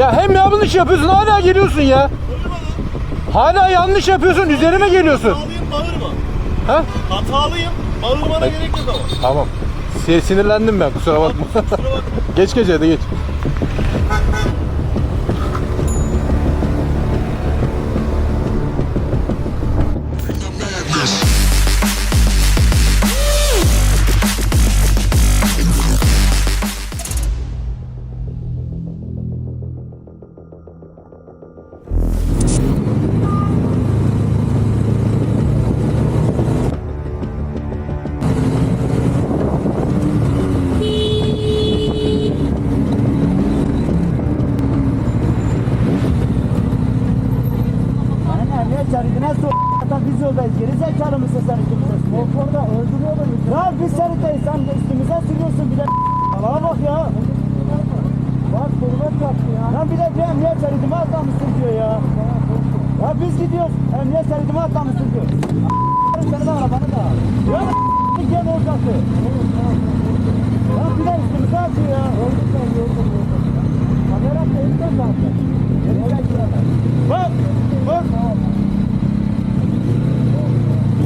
Ya hem yanlış yapıyorsun hala geliyorsun ya. Hala yanlış yapıyorsun üzerime geliyorsun. Hatalıyım bağırma. Ha? Hatalıyım. Bağırmana gerek yok ama. Tamam. Si- Sinirlendim ben kusura bakma. Kusura bakma. geç geç hadi geç. Aynen ne çarıdına sokaktan biz yoldayız. Geri zekalı mısın sen ikimize? Motorda öldürüyorlar. Ya biz çarıdayız sen de üstümüze sürüyorsun bir de. Allah'a bak ya. Bak kurban yaptı ya. Lan bir de bir emniyet şeridime atlamışsın diyor ya. Ya biz gidiyoruz. Emniyet şeridime atlamışsın diyor. Seni de arabanı da. Ya gel ortası. Ya bir de üstümüze atıyor ya. Oldu sen yoldun yoldun. Kamera kayıtta zaten. Bak. Bak.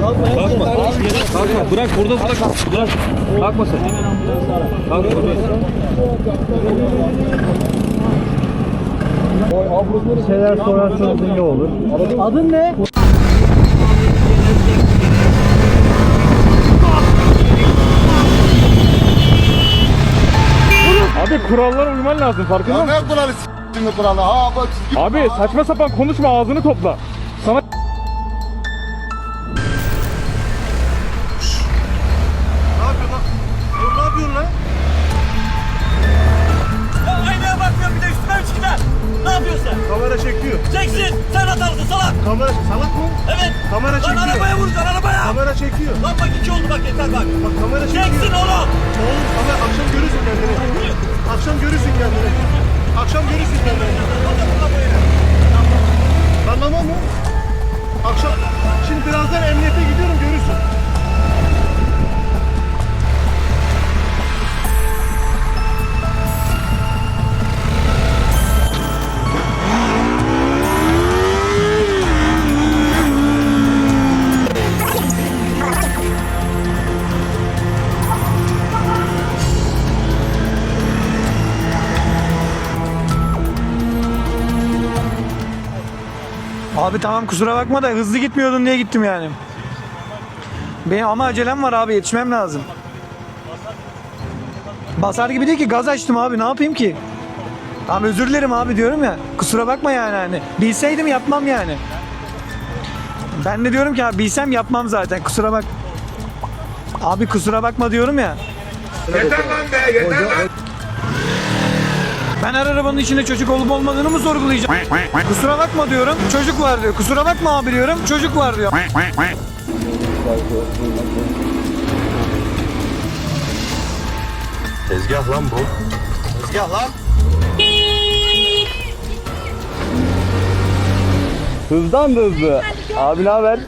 Kalkma kalkma. Bırak burada bırak. Bırak. Kalkma sen. Kalkma dur. şeyler sorarsanız iyi olur. Adın ne? Abi kurallara uyman lazım farkında Ya mısın? ne kuralı s***ını kuralı? Ha bak. Abi saçma sapan konuşma ağzını topla. Lan bak iki oldu bak yeter bak. Bak kamera çekiyor. Çeksin oğlum. Oğlum ama akşam görürsün kendini. Akşam görürsün kendini. Akşam görürsün kendini. Anlamam mı? Akşam, şimdi birazdan emniyete gidiyorum görürsün. Abi tamam kusura bakma da hızlı gitmiyordun diye gittim yani. Benim ama acelem var abi yetişmem lazım. Basar gibi değil ki gaz açtım abi ne yapayım ki? Tamam özür dilerim abi diyorum ya. Kusura bakma yani hani. Bilseydim yapmam yani. Ben de diyorum ki abi bilsem yapmam zaten kusura bak. Abi kusura bakma diyorum ya. Ben her arabanın içinde çocuk olup olmadığını mı sorgulayacağım? Kusura bakma diyorum. Çocuk var diyor. Kusura bakma abi diyorum. Çocuk var diyor. Tezgah lan bu. Ya lan. Hızdan da hızlı. Abi ne haber?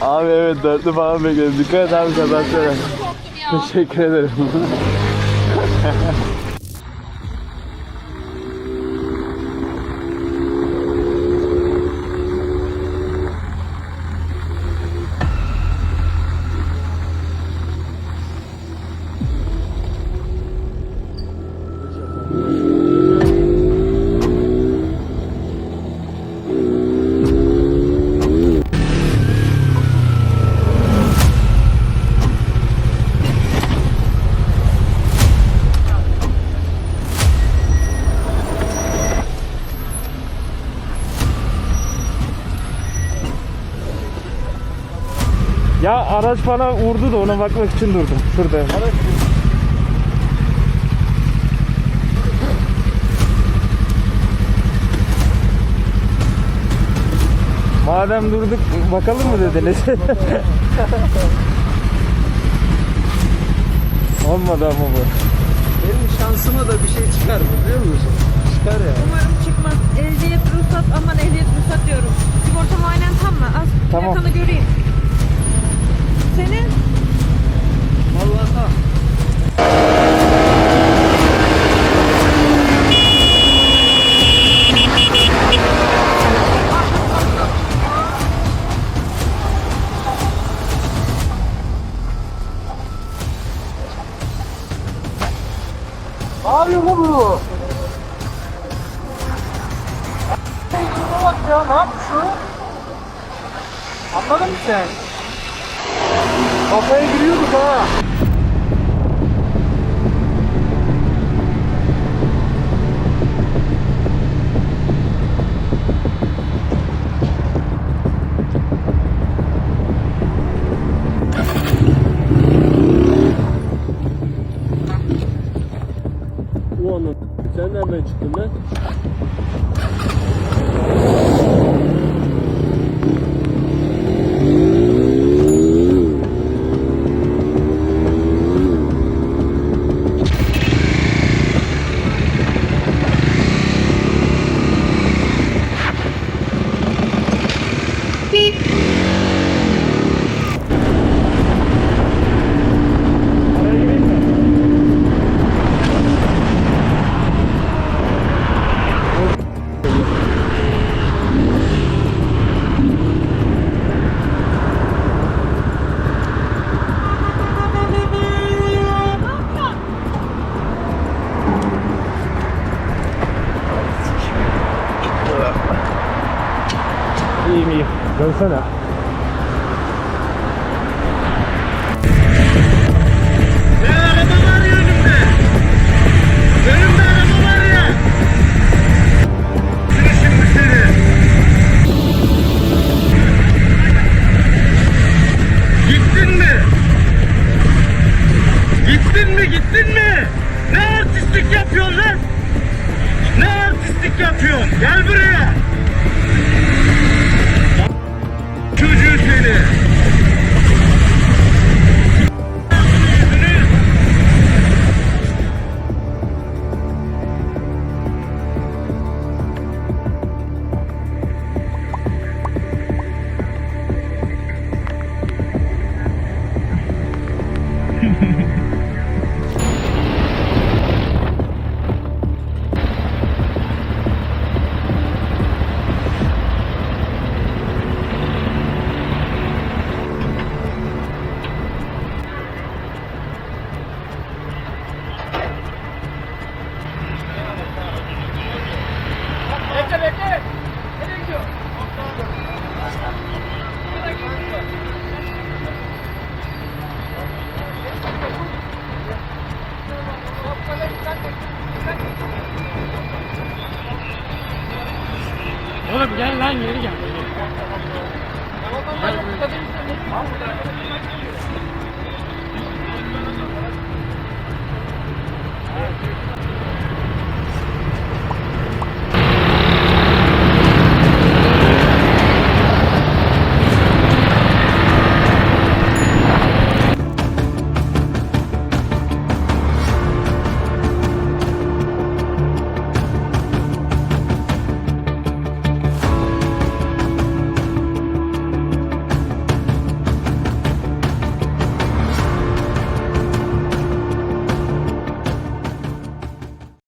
Abi evet dörtlü falan bekliyoruz. Dikkat et abi kazansana. Teşekkür ederim. Uh. Ya araç bana vurdu da ona bakmak için durdum. Şurada. Madem durduk bakalım mı dediniz? Olmadı ama bu. Benim şansıma da bir şey çıkar mı biliyor musun? Çıkar ya. Umarım çıkmaz. Ehliyet ruhsat aman ehliyet ruhsat diyorum. Sigorta muayenen tam mı? Az Tamam. yakanı göreyim. Senin? Vallahi. Ne yapıyor bu bu? bak ya ne yapıyorsun? Anladın mı sen? Kafaya giriyorduk ha. Sen nereden çıktın lan? Mi gittin mi? Ne artistlik yapıyorsun lan? Ne artistlik yapıyorsun? Gel buraya. Çocuğu seni.